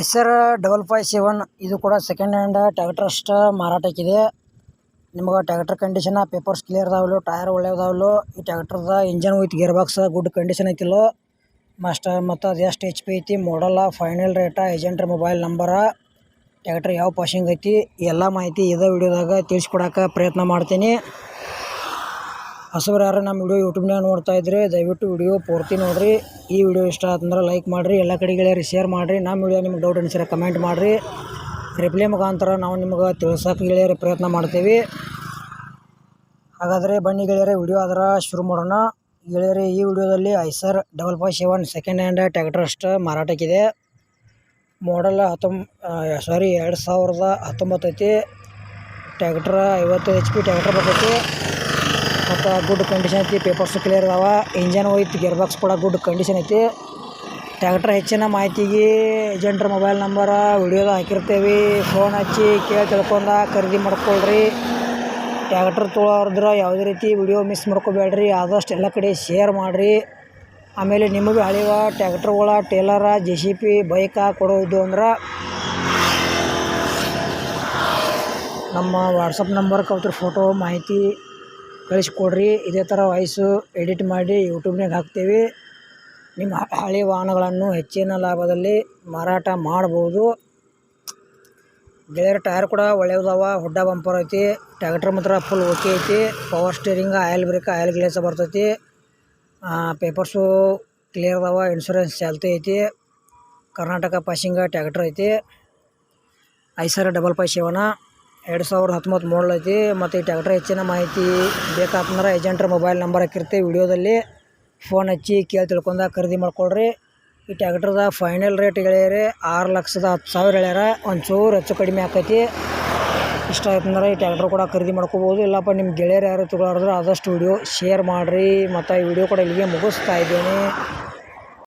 Eicher double five seven, ಇದು ಕೂಡ second hand tractor ಅಷ್ಟು ಮಾರಾಟಕ್ಕಿದೆ. ನಿಮ್ಗೆ ಟ್ಯಾಕ್ಟರ್ ಕಂಡೀಷನ್ ಪೇಪರ್ಸ್ ಕ್ಲಿಯರ್ ಅದಾವಲ್ಲೋ ಟೈರ್ ಒಳ್ಳೆ ಅದಾವಲ್ಲೋ ಈ ಟ್ಯಾಕ್ಟರ್ದ ಇಂಜನ್ ಹೋಯ್ತು ಗೇರ್ ಬಾಕ್ಸ್ ಗುಡ್ ಕಂಡೀಷನ್ ಐತಿಲ್ಲೋ. ಮಸ್ಟ್ ಮತ್ತು ಅದು ಎಷ್ಟು ಎಚ್ ಪಿ ಐತಿ ಮಾಡಲ್ಲ ಫೈನಲ್ ರೇಟ ಏಜೆಂಟ್ರ ಮೊಬೈಲ್ ನಂಬರ ಟ್ಯಾಕ್ಟರ್ ಯಾವ ಪಾಶಿಂಗ್ ಐತಿ ಎಲ್ಲ ಮಾಹಿತಿ ಇದೇ ವಿಡಿಯೋದಾಗ ತಿಳಿಸ್ಕೊಡಕ್ಕೆ ಪ್ರಯತ್ನ ಮಾಡ್ತೀನಿ. ಹೊಸಬ್ರು ಯಾರು ನಮ್ಮ ವಿಡಿಯೋ ಯೂಟ್ಯೂಬ್ನಾಗ ನೋಡ್ತಾ ಇದ್ರೆ, ದಯವಿಟ್ಟು ವಿಡಿಯೋ ಪೂರ್ತಿ ನೋಡ್ರಿ. ಈ ವಿಡಿಯೋ ಇಷ್ಟ ಆತಂದ್ರೆ ಲೈಕ್ ಮಾಡಿರಿ, ಎಲ್ಲ ಕಡೆ ಶೇರ್ ಮಾಡಿರಿ. ನಮ್ಮ ವಿಡಿಯೋ ನಿಮ್ಗೆ ಡೌಟ್ ಅನಿಸಿದ್ರೆ ಕಮೆಂಟ್ ಮಾಡಿರಿ. ರಿಪ್ಲೈ ಮುಖಾಂತರ ನಾವು ನಿಮ್ಗೆ ತಿಳ್ಸೋಕೆ ಗೆಳೆಯರಿ ಪ್ರಯತ್ನ ಮಾಡ್ತೀವಿ. ಹಾಗಾದರೆ ಬನ್ನಿ ಗೆಳೆಯರೆ, ವಿಡಿಯೋ ಅದರ ಶುರು ಮಾಡೋಣ. ಗೆಳೆಯರಿ, ಈ ವಿಡಿಯೋದಲ್ಲಿ Eicher double five seven second hand tractor ಅಷ್ಟು ಮಾರಾಟಕ್ಕಿದೆ. ಮಾಡಲ್ ಹತ್ತೊಂಬ ಸಾರಿ ಎರಡು ಸಾವಿರದ ಹತ್ತೊಂಬತ್ತು ಐತಿ ಟ್ಯಾಕ್ಟ್ರ ಐವತ್ತು ಎಚ್ ಪಿ ಟ್ಯಾಕ್ಟ್ರ್ ಬರ್ತೈತಿ. ಮತ್ತು ಗುಡ್ ಕಂಡೀಷನ್ ಐತಿ ಪೇಪರ್ಸ್ ಕ್ಲಿಯರ್ ಅದಾವ. ಇಂಜನ್ ಹೋಯ್ತು ಗೇರ್ ಬಾಕ್ಸ್ ಕೂಡ ಗುಡ್ ಕಂಡೀಷನ್ ಐತಿ. ಟ್ಯಾಕ್ಟ್ರ್ ಹೆಚ್ಚಿನ ಮಾಹಿತಿಗೆ ಏಜೆಂಟ್ರ ಮೊಬೈಲ್ ನಂಬರ ವಿಡಿಯೋದ ಹಾಕಿರ್ತೇವೆ. ಫೋನ್ ಹಚ್ಚಿ ಕೇಳಿ ತಿಳ್ಕೊಂಡ ಖರೀದಿ ಮಾಡ್ಕೊಳ್ರಿ. ಟ್ಯಾಕ್ಟ್ರ್ ತೊಳೋದ್ರೆ ಯಾವುದೇ ರೀತಿ ವಿಡಿಯೋ ಮಿಸ್ ಮಾಡ್ಕೋಬೇಡ್ರಿ. ಆದಷ್ಟು ಎಲ್ಲ ಕಡೆ ಶೇರ್ ಮಾಡಿರಿ. ಆಮೇಲೆ ನಿಮಗೆ ಹಳಿವ ಟ್ಯಾಕ್ಟ್ರ್ಗಳ ಟೇಲರ ಜೆ ಸಿ ಪಿ ಬೈಕ ಕೊಡೋದು ಅಂದ್ರೆ ನಮ್ಮ ವಾಟ್ಸಪ್ ನಂಬರ್ ಅವ್ರ ಫೋಟೋ ಮಾಹಿತಿ. ಕಳಿಸ್ಕೊಡ್ರಿ. ಇದೇ ಥರ ವಾಯ್ಸು ಎಡಿಟ್ ಮಾಡಿ ಯೂಟ್ಯೂಬ್ನಾಗ ಹಾಕ್ತೀವಿ. ನಿಮ್ಮ ಹಳೆ ವಾಹನಗಳನ್ನು ಹೆಚ್ಚಿನ ಲಾಭದಲ್ಲಿ ಮಾರಾಟ ಮಾಡ್ಬೋದು. ಗೆಳೆಯರ ಟೈರ್ ಕೂಡ ಒಳ್ಳೆಯದವ, ಹುಡ್ಡ ಬಂಪರ್ ಐತಿ ಟ್ಯಾಕ್ಟ್ರ್ ಮಾತ್ರ ಫುಲ್ ಓಕೆ ಐತಿ power steering oil brake oil ಗ್ಲೇಸ ಬರ್ತೈತಿ. ಪೇಪರ್ಸು ಕ್ಲಿಯರ್ ಅದಾವ ಇನ್ಶೂರೆನ್ಸ್ ಚಾಲ್ತಿ ಐತಿ. ಕರ್ನಾಟಕ ಪಾಸಿಂಗ ಟ್ಯಾಕ್ಟ್ರ್ ಐತಿ. ಐಸರ್ ಡಬಲ್ ಫೈ ಸೆವೆನ ಎರಡು ಸಾವಿರದ ಹತ್ತೊಂಬತ್ತು ಮಾಡಲ್ ಐತಿ. ಮತ್ತು ಈ ಟ್ಯಾಕ್ಟ್ರ್ ಹೆಚ್ಚಿನ ಮಾಹಿತಿ ಬೇಕಾತಂದ್ರೆ ಏಜೆಂಟ್ರ ಮೊಬೈಲ್ ನಂಬರ್ ಹಾಕಿರ್ತೀವಿ ವಿಡಿಯೋದಲ್ಲಿ. ಫೋನ್ ಹಚ್ಚಿ ಕೇಳಿ ತಿಳ್ಕೊಂಡ ಖರೀದಿ ಮಾಡ್ಕೊಳ್ರಿ. ಈ ಟ್ಯಾಕ್ಟ್ರದ ಫೈನಲ್ ರೇಟ್ ಗೆಳೆಯರೆ ಆರು ಲಕ್ಷದ ಹತ್ತು ಸಾವಿರ ಹೇಳ್ಯಾರ ಒಂಚೂರು ಹೆಚ್ಚು ಕಡಿಮೆ ಆಕೈತಿ. ಇಷ್ಟ ಆಯ್ತಂದ್ರೆ ಈ ಟ್ಯಾಕ್ಟ್ರ್ ಕೂಡ ಖರೀದಿ ಮಾಡ್ಕೋಬೋದು. ಇಲ್ಲಪ್ಪ ನಿಮ್ಮ ಗೆಳೆಯರು ಯಾರು ತಗೊಳಾರ್ದ್ರೆ ಆದಷ್ಟು ವಿಡಿಯೋ ಶೇರ್ ಮಾಡಿರಿ. ಮತ್ತು ಈ ವಿಡಿಯೋ ಕೂಡ ಇಲ್ಲಿಗೆ ಮುಗಿಸ್ತಾ ಇದ್ದೀನಿ.